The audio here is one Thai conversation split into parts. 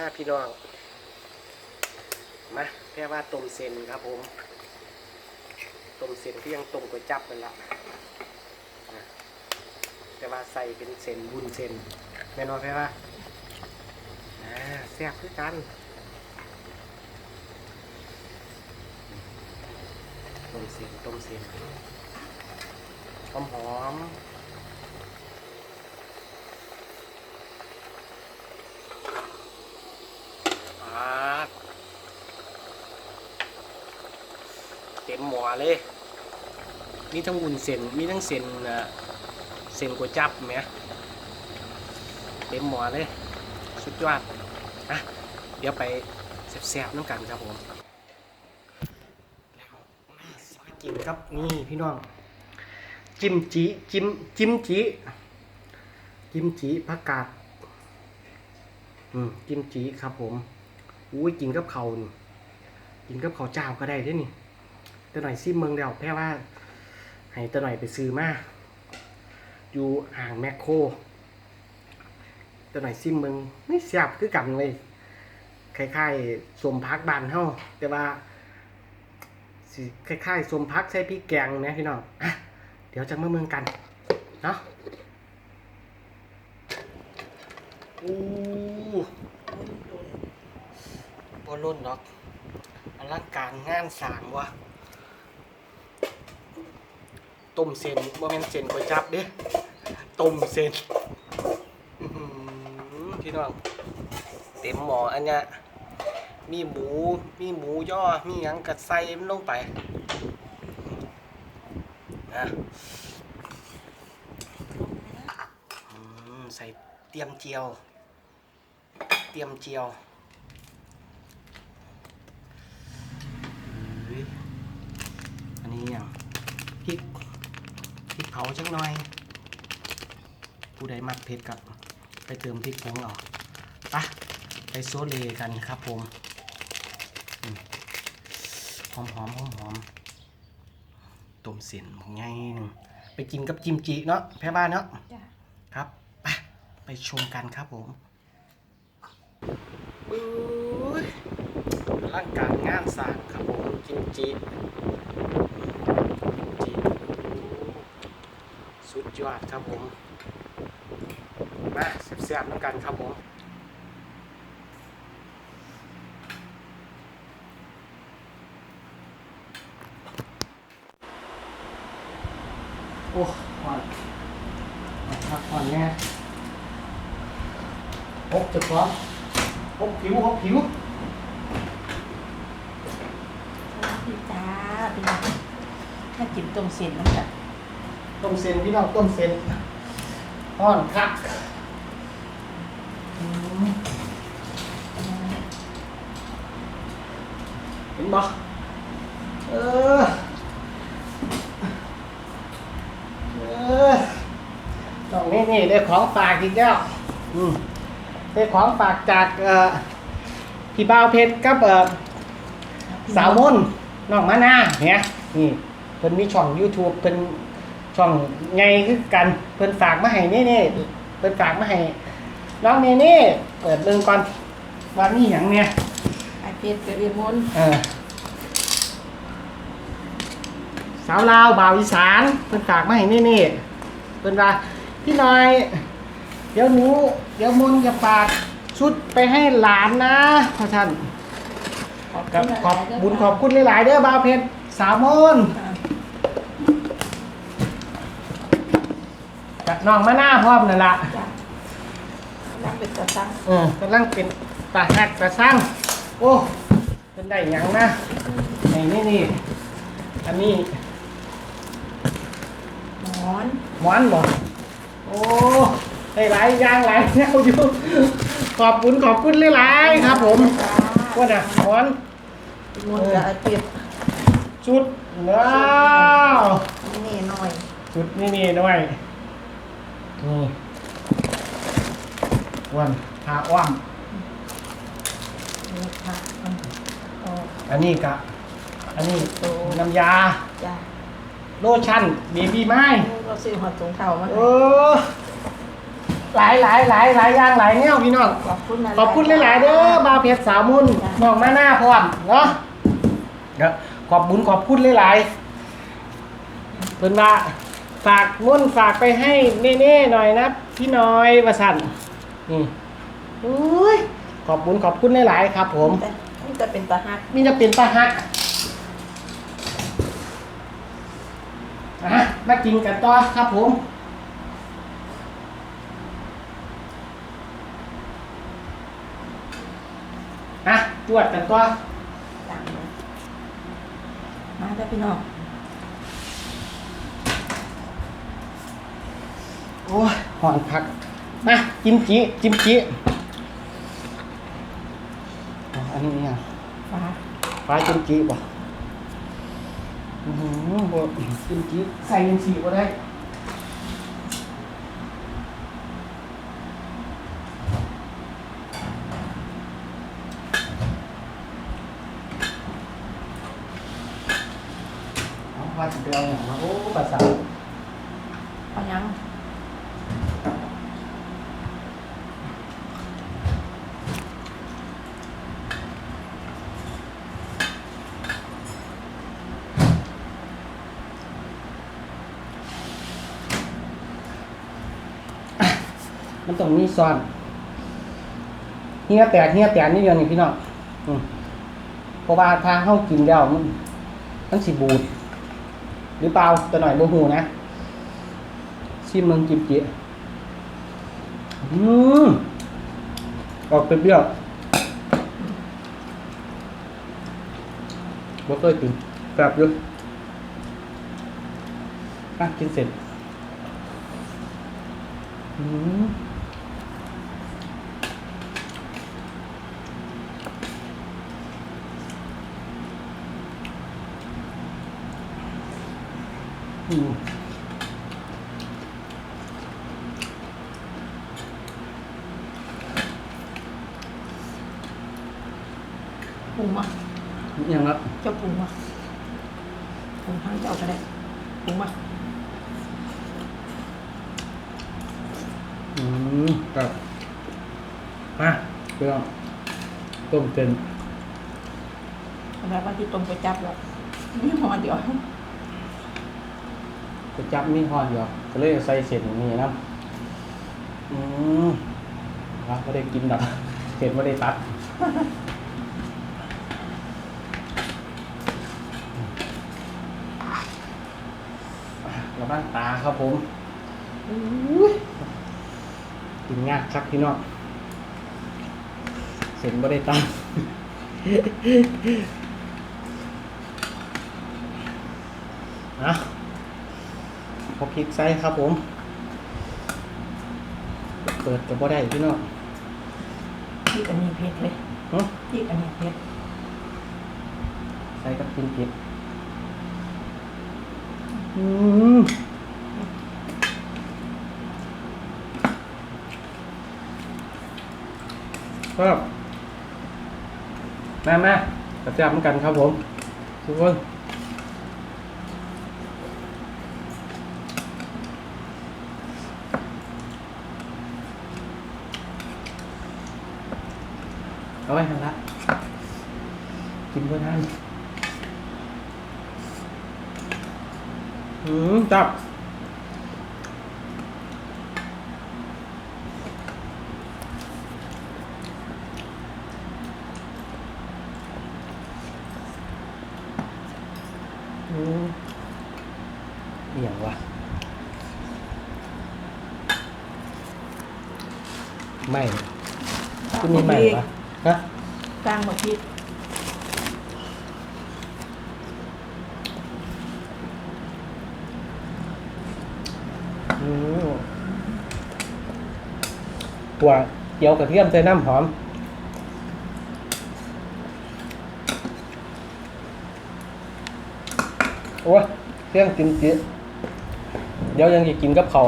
มาพี่น้อง มาแค่ว่าต้มเส้นครับผมต้มเส้นที่ยังต้มก๋วยจับนั่นละนะแต่ว่าใส่เป็นเส้นบุญเส้นแม่นอนแค่ว่าอ่าแซ่บคือกันต้มเส้นต้มเส้นหอมหอมๆอ่า เต็มหมอเลย มีทั้งวุ้นเส้นมีทั้งเส้นเส้นก๋วยจับไหมเต็มหมอเลย สุดยอดนะเดี๋ยวไปแซ่บๆน้ำกันครับผมแล้วมากินครับนี่พี่น้อง จิมจีจิมจิมจีจิมจีผักกาดอืมจิมจีครับผมอุ้ยกินกับเขากินกับข้าวเจ้าก็ได้ด้วยนี่ ตะหน่อยซิมเมืองเดียวแพ่ว่าให้ตะหน่อยไปซื้อมาอยู่ห่างแมคโครตะหน่อยซิมเมืองไม่เสียบคือกันเลยคล้ายๆสมพักบานเฮาแต่ว่าสิคล้ายๆสมพักใส่พริกแกงนะพี่น้องอะเดี๋ยวจะมาเมืองกันเนาะอู้บอลุ่นเนาะอลังการงานสางวะ ต้มเส้นบ่แม่นเส้นก๋วยจับเด้ต้มเส้นพี่น้องเต็มหม้ออันเนี้ยมีหมู มีหมูย่อ มีหยังกัดใส่มันลงไปนะอืมใส่เตรียมเจียว เตรียมเจียวอันนี้อย่าง เผาจังหน่อย ผู้ใดมักเผ็ดกับไปเติมพริกผงเอาไปะไปโซเลกันครับผมอืมหอมหอมหอมหอมต้มเส้นหมกไงหนึ่งไปกินกับจิมจิเนาะแพ่บ้านเนาะจ้ะครับไปไปชมกันครับผมอุ้ยร่างการงานสร้างครับผมจิมจิจิมจิสุ ดยอดครับผม มาแซ่บๆน้ำกันครับผมโอ้อ่อนพักผ่อนแน่หกจุดสองหกผิวหกผิวสวัสดีจ้าพี่น้องถ้ากินต้มเส้นน้ำจัด ต้มเส้นพี่น้องต้มเส้นอ่อนคักเห็นบ่เออเออตรงนี้นี่ได้ของฝากอีกแล้วอืมได้ของฝากจากเอ่อพี่บ่าวเพชรกับเอ่อสาวมนน้องมานาเนี่ยนี่เพิ่นมีช่อง YouTube เพิ่น ช่องไงคือกันเพิ่นฝากมาให้นี่นี่เพิ่นฝากมาให้น้องนี่นี่เปิดเบิ่งก่อนว่ามีหยังเนี่ยไอเพชรกับเอมอนเออสาวลาวบ่าวอีสานเพิ่นฝากมาให้นี่นี่เพิ่นว่าพี่น้อย เดี๋ยวหนูเดี๋ยวมนต์จะฝากชุดไปให้หลานนะพ่อท่านขอบกับคุณขอบบุญขอบคุณหลายๆเด้อบ่าวเพชรสาวมนต์ กับน้องมะนาวพร้อมนั่นล่ะจ้ะรับเป็นตะตั้งเออกำลังเป็นตาแหกตาสร้างโอ้เป็นได้หยังนะไอ้นี่นี่อันนี้หมอนหวานบ่โอ้ได้หลายอย่างหลายแนวอยู่ขอบคุณขอบคุณหลายๆครับ ผมจ้าว่าน่ะหวานเอมอนกับไอเพชรชุดว้าวนี่หน่อย ชุดนี่นี่ด้วย นี่วันพาอ้อมนี่ค่ะอ๋ออันนี้กะ อันนี้น้ำยา จ้าโลชั่นเบบี้ไม้เราซื้อหอดถุงเท้ามาเออ หลายหลายหลายหลายอย่างหลายแนวพี่น้อง ขอบคุณนะ ขอบคุณหลาย ๆ เด้อบาวเพชรสาวมุนน้องมาหน้าพร้อมเนาะเดี๋ยวขอบบุญขอบคุณหลาย ๆ เพิ่นว่า ฝากมุ่นฝากไปให้เน่ๆหน่อยนะพี่น้อยประสันนี่อุ้ยขอบบุญขอบคุณหลายๆครับ ผมนี่จะเป็นตาฮักนี่จะเป็นตาฮะอะมากินกันต่อครับผมอะจวดกันต่อต่างเลยมาจ้ะพี่น้อง โอ้ยหอนพักมากิมจิกิมจิอ๋ออันนี้เนี่ยฟ้าฟ้ากิมจิบ่อือหือบ่กิมจิใส่ยังสีบ่ได้เอาว่าสิไปเอาอย่างมาโอ้ภาษาเอายัง มันต้องมีซ้อนเฮียแตกเฮียแตกนี่เดียวนี่พี่น้องเพราะว่าถ้าเข้ากินแล้วมันมันสิบูด หรือเปล่าแต่หน่อยโมหูนะชิมมืองจิบจิอืมออกเปรี้ยวบ่เคยกินแบบอยู่อะกินเสร็จอืม ปรุงมาอยังละเจ้าปรุงมาปรุงทั้งเจ้าก็ได้ปรุงมาอืมครับมาเพื่อนต้มเต็นแล้วว่าที่ตรงไปจับแล้วนี่หอเดียว จะจับมีหอดอยู่ก็เลยใส่เศษนี่นะอืมว่าไม่ได้กินดอกเศษไม่ได้ตัดระบ้างตาครับผมอุ๊ยกินยากครับพี่น้องเส้นไม่ได้ตั้งนะ พอพริกใส่ครับผม เปิดกับบ่ได้พี่น้องที่อันนี้เผ็ดเลยหึที่อันนี้เผ็ดใส่กับกินเผ็ดอืมครับแม่แม่กระเทียมเหมือนกันครับผมทุกคน เอาไว้ทันละ กินเพื่อท่นอืมจับอืมอหย่างวะไม่คุณมีใหม่วะ ฮะกลางหมดที่อืมตัวเกี๊ยวกระเทียมใส่น้ำหอมโอ้ยเที่ยงกินจิเดี๋ยวยังจะกินกับเขาว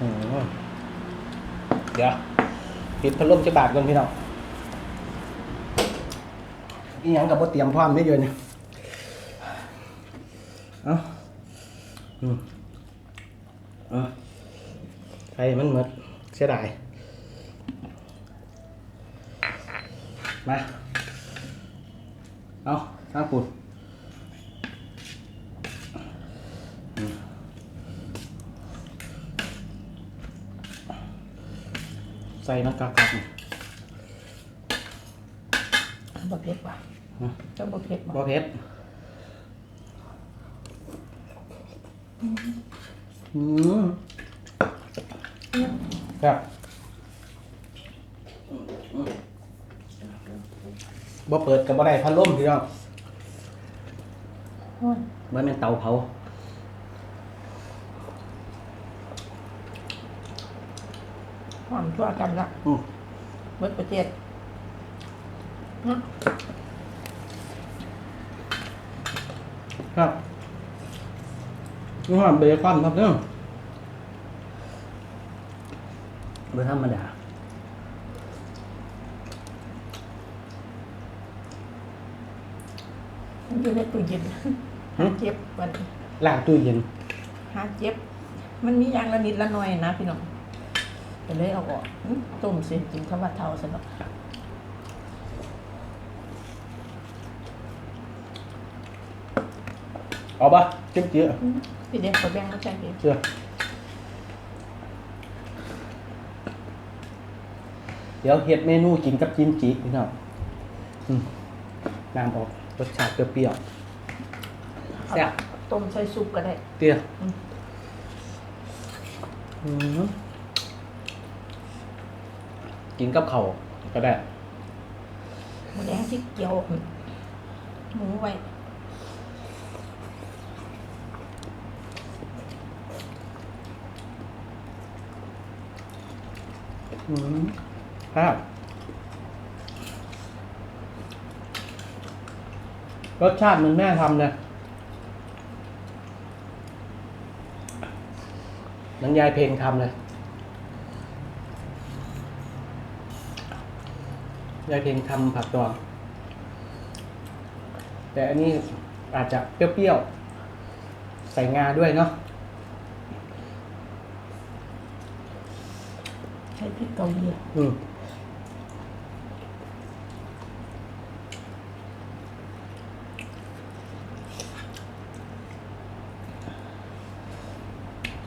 อืม เดี๋ยวปิดพัดลมจะบาดก่อนพี่น้องอีหยังกับบเตรียมพร้อมได้เยอะเนี่ยเอาอืมอะใครมันหมดเสียดายมา เอาข้างปูด ใส่มันกักกักๆนี่บ่เผ็ดว่ะฮะเจ้าบ่เผ็ดบ่บ่เผ็ดอืมครับบ่เปิดกับบ่ได้พัดลมพี่น้องฮ้อนบ่แม่นเตาเผา ฮ้อนทั่วกันละอืมเบิดประเทศฮะครับนี่ว่าเบคอนครับเด้อบ่ธรรมดามันอยู่ในตู้เย็นหาเจ็บวันนี้ล้างตู้เย็น หาเจ็บ มันมีอย่างละนิดละหน่อยนะพี่น้อง ก็เลยเอาออกอื้อต้มเส้นกินข้าวผัดเทาซะเนาะเอาปะเจ๊กเจี๊ยอื้อพี่เด็กขอแบ่งมาใช้เองเชื่อเดี๋ยวเฮ็ดเมนูกินกับจิมจิพี่น้องอืมน้ำออกรสชาติเปรี้ยวๆแซ่บต้มใส่ซุปก็ได้เตี้ยอืมอืม กินกับข้าวก็ได้ หมูแดงที่เกี่ยวหมูไว้อืมครับรสชาติเหมันแม่ทำเลยเหมันยายเพลงทำเลย ยายเพลงทำผักดองแต่อันนี้อาจจะเปรี้ยวๆ ใส่งาด้วยเนาะใช้พริกเกาหลีอืม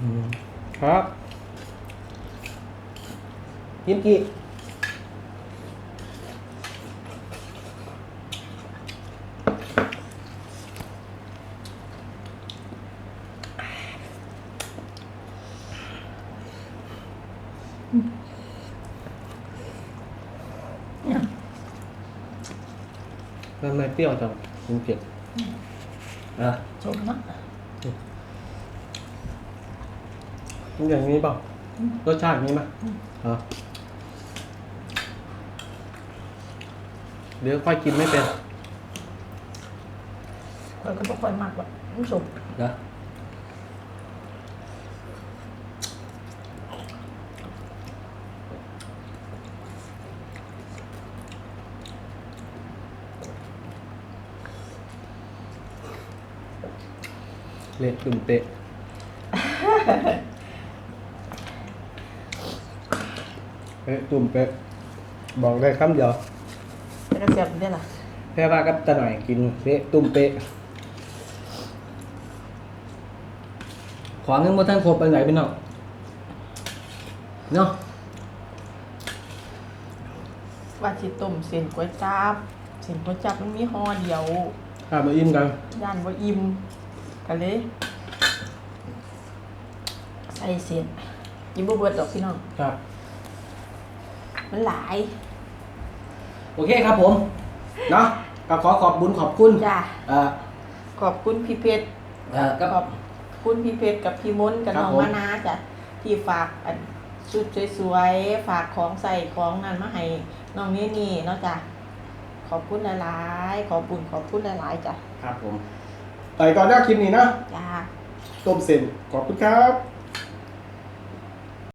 อืมครับยิมกี้ มันไม่เปรี้ยวจังยิมกี้อะชมเนาะมันอย่างนี้เปล่ารสชาติอย่างนี้ไหมเหรอเดี๋ยวค่อยกินไม่เป็นข้อยก็บ่ค่อยมักว่าผู้ชมนะ เละตุ่มเตะ เอ๊ะตุ่มเป๊ะบอกได้คำเดียวเป็นกระเสียบได้ล่ะแค่ว่ากับตาหน่อยกินเละตุ่มเป๊ะขอเงินมาท่านครบไปไหนพี่น้องเนาะว่าสิต้มเส้นก๋วยจั๊บเส้นก๋วยจั๊บมันมีห่อเดียวข้ามาอิ่มกันย่านบ่อิ่ม ก็เลยใส่เส้นกินบ่เบิดดอกพี่น้อง ครับ มันหลาย โอเคครับผม เนาะก็ขอขอบบุญขอบคุณจ้าเอ่อ ขอบคุณพี่เพชรเอ่อกับขอบคุณพี่เพชรกับพี่มนต์กับครับน้องผม มานาจ้ะที่ฝากอันชุดสวยๆฝากของใส่ของนั่นมาให้น้องนี่นี่เนาะจ้ะขอบคุณหลายๆขอบคุณขอบคุณหลายๆจ้ะ ครับผม ไปก่อนหน้าคลิปนี้นะจ้า ต้มเส้นขอบคุณครับ